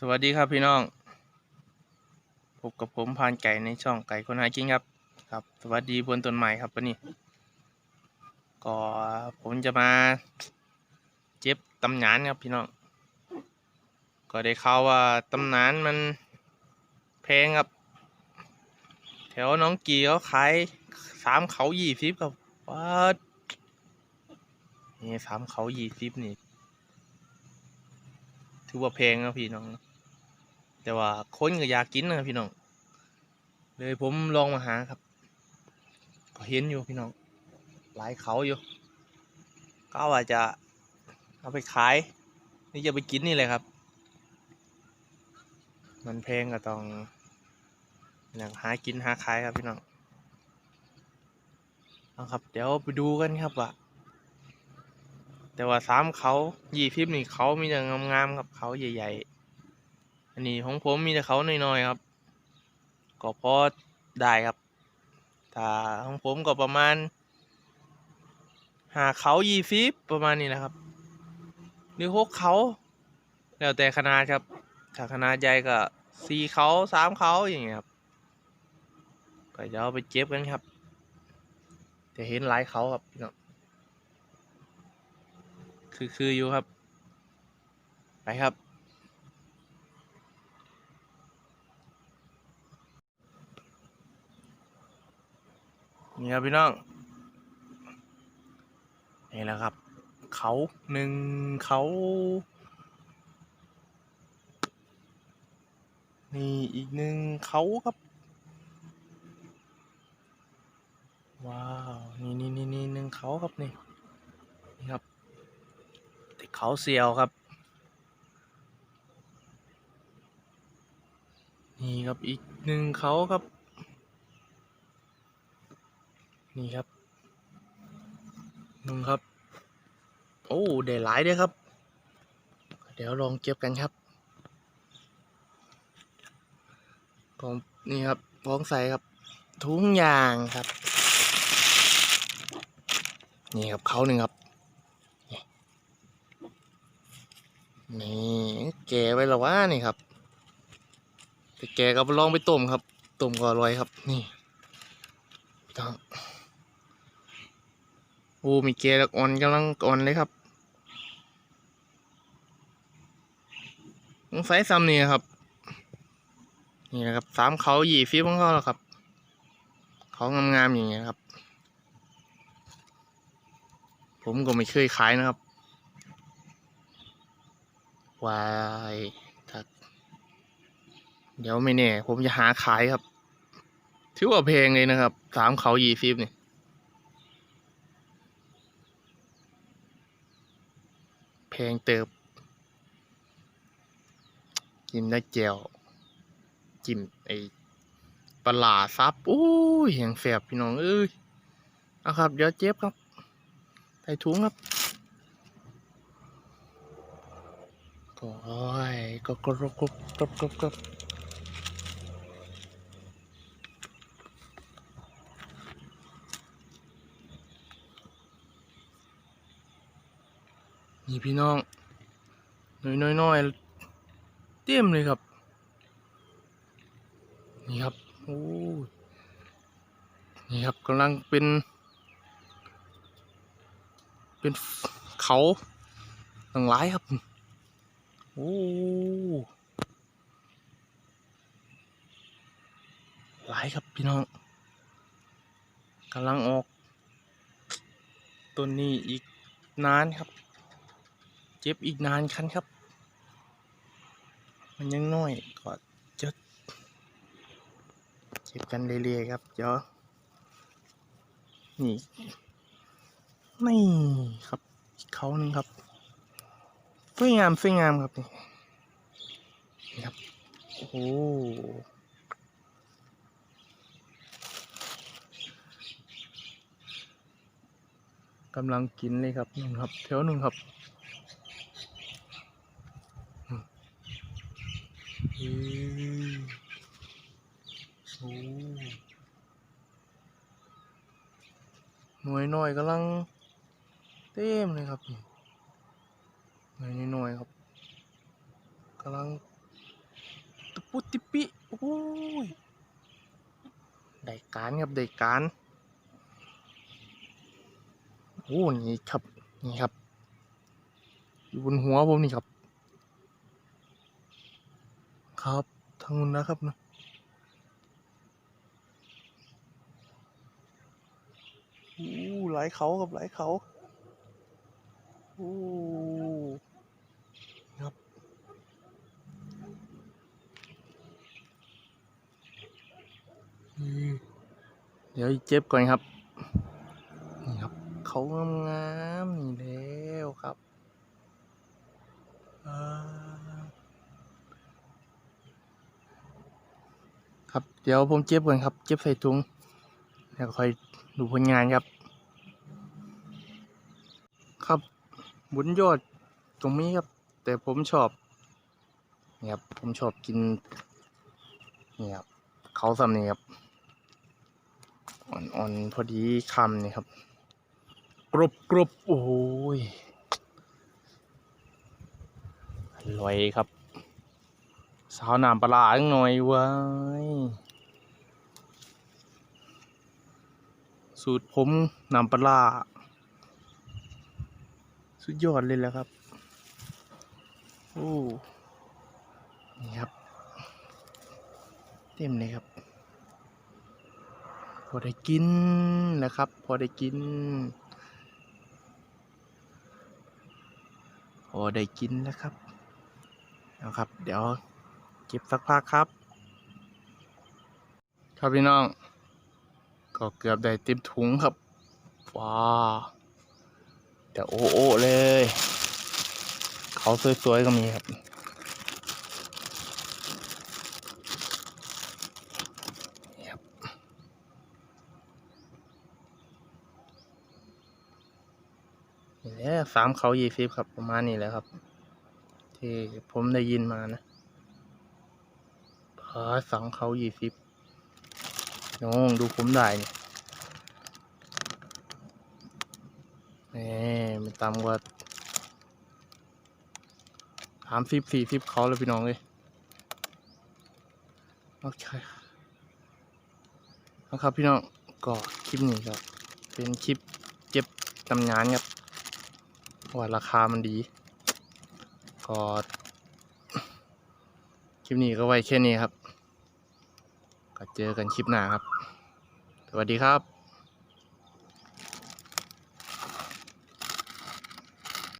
สวัสดีครับพี่น้อง พบกับผมพานไก่ในช่องไก่คนหากินครับ ครับ สวัสดีบนต้นไม้ครับวันนี้ ก็ผมจะมาเจ็บตำหนานครับพี่น้อง ก็ได้ข่าวว่าตำหนานมันแพงครับ แถวน้องกีเขาขายสามเขายี่สิบครับว้านี่สามเขายี่สิบนี่ถือว่าแพงนะพี่น้อง แต่ว่าคนก็อยากกินนะพี่น้อง เลยผมลองมาหาครับ ก็เห็นอยู่พี่น้อง หลายเขาอยู่ ก็ว่าจะเอาไปขาย นี่จะไปกินนี่เลยครับ มันแพงก็ต้องอยากหากินหาขายครับพี่น้องเอาครับ เดี๋ยวไปดูกันครับว่าแต่ว่าสามเขายี่ฟิปนี่เขามีแต่งามๆครับเขาใหญ่ ๆ อันนี้ของผมมีแต่เขาน้อยๆครับ ก็พอได้ครับ ถ้าของผมก็ประมาณ หาเขายี่ฟิปประมาณนี้นะครับ หรือหกเขา แล้วแต่ขนาดครับ ถ้าขนาดใหญ่ก็สี่เขาสามเขาอย่างเงี้ยครับ ก็จะเอาไปเก็บกันครับ จะเห็นหลายเขาครับพี่น้องคือคืออยู่ครับ ไปครับ นี่ครับพี่น้อง นี่แหละครับ เขาหนึ่งเขานี่อีกหนึ่งเขาครับ ว้าว นี่นี่นี่นี่หนึ่งเขาครับนี่นี่ครับติดเขาเสียวครับ นี่ครับอีกหนึ่งเขาครับ นี่ครับนึ่งครับ โอ้ได้หลายเด้อครับ เดี๋ยวลองเก็บกันครับผมนี่ครับพ้องใส่ครับ ทุงยางครับ นี่ครับเขาหนึ่งครับ นี่แกะไว้แล้วว่านี่ครับไปแกะก็ลองไปต้มครับต้มก็อร่อยครับ นี่ต้อง โอ้มีแกะอ่อนกำลังอ่อนเลยครับต้องใส่ซ้ำนี่ครับ นี่นะครับสามเขาหยีฟิปของเขาแล้วครับ เขางามๆอย่างเงี้ยครับ ผมก็ไม่เคยขายนะครับวายทักเดี๋ยวไม่แน่ ผมจะหาขายครับ ถือว่าแพงเลยนะครับ สามเขายีฟิปนี่แงเติบ กินได้แจวจิ้มไอปลาซับโอ้ยแหงแสบพี่น้องเอ้ยเอาครับ เดี๋ยวเจ็บครับใส่ถุงครับก็โอ้ยก็กรบกรบกรบกรบกรบ นี่พี่น้องน้อยๆน้อยๆเต็มเลยครับ นี่ครับโอ้ยนี่ครับกำลังเป็น เป็นเขาต่างหลายครับโอ้หลายครับพี่น้องกำลังออกต้นนี้อีกนานครับ เจ็บอีกนานคันครับ มันยังน้อยก็จะเจ็บกันเรื่อยๆครับเดี๋ยวนี่นี่ครับอีกเขาหนึ่งครับสวยงามสวยงามครับนี่ครับโอ้โหกำลังกินเลยครับนู่นครับแถวหนึ่งครับอืม เฮ้ยโอ้หน่วยน้อยกำลังเต็มเลยครับนี่หน่วยน้อยครับกำลังปุติปิโอ้ยได้การครับได้การโอ้นี่ครับนี่ครับอยู่บนหัวผมนี่ครับ ครับทางนู้นนะครับนะโอ้หลายเขาครับหลายเขาโอ้ครับเดี๋ยวเจ็บก่อนครับ นี่ครับ เขางามๆนี่แล้วครับอ่า ครับ เดี๋ยวผมเจ็บก่อนครับ เจ็บใส่ถุงแล้วค่อยดูผลงานครับ ครับบุญยอดตรงนี้ครับ แต่ผมชอบนี่ครับผมชอบกินนี่ครับเขาสำนี่ครับอ่อนๆพอดีคำนี่ครับ กรุบกรุบโอ้ยอร่อยครับ สาวน้ำปลาร้อีกหน่อยว้ยสูตรผมน้ำปลาร้าสุดยอดเลยแหละครับโอ้นี่ครับ เต็มเลยครับ พอได้กินนะครับ พอได้กิน พอได้กินแล้วครับเอาครับ เดี๋ยว เก็บสักพักครับ ครับพี่น้อง ก็เกือบได้เต็มถุงครับ ว้าเดี๋ยวโอ้โอ้เลย เขาสวยๆก็มีครับนี่ครับนี่แหละสามเขายี่สิบครับประมาณนี้แหละครับ ที่ผมได้ยินมานะ พาสองเขายี่สิบน้องดูผมได้เนี่ยนี่มันต่ำกว่าสามสิบสี่สิบเขาแล้วพี่น้องเลยโอเคนะครับพี่น้องก็คลิปนี้ก็เป็นคลิปเก็บตำนานครับว่าราคามันดี ก็ ลิปนี้ก็ไว้แค่นี้ครับ ก็เจอกันคลิปหน้าครับ สวัสดีครับ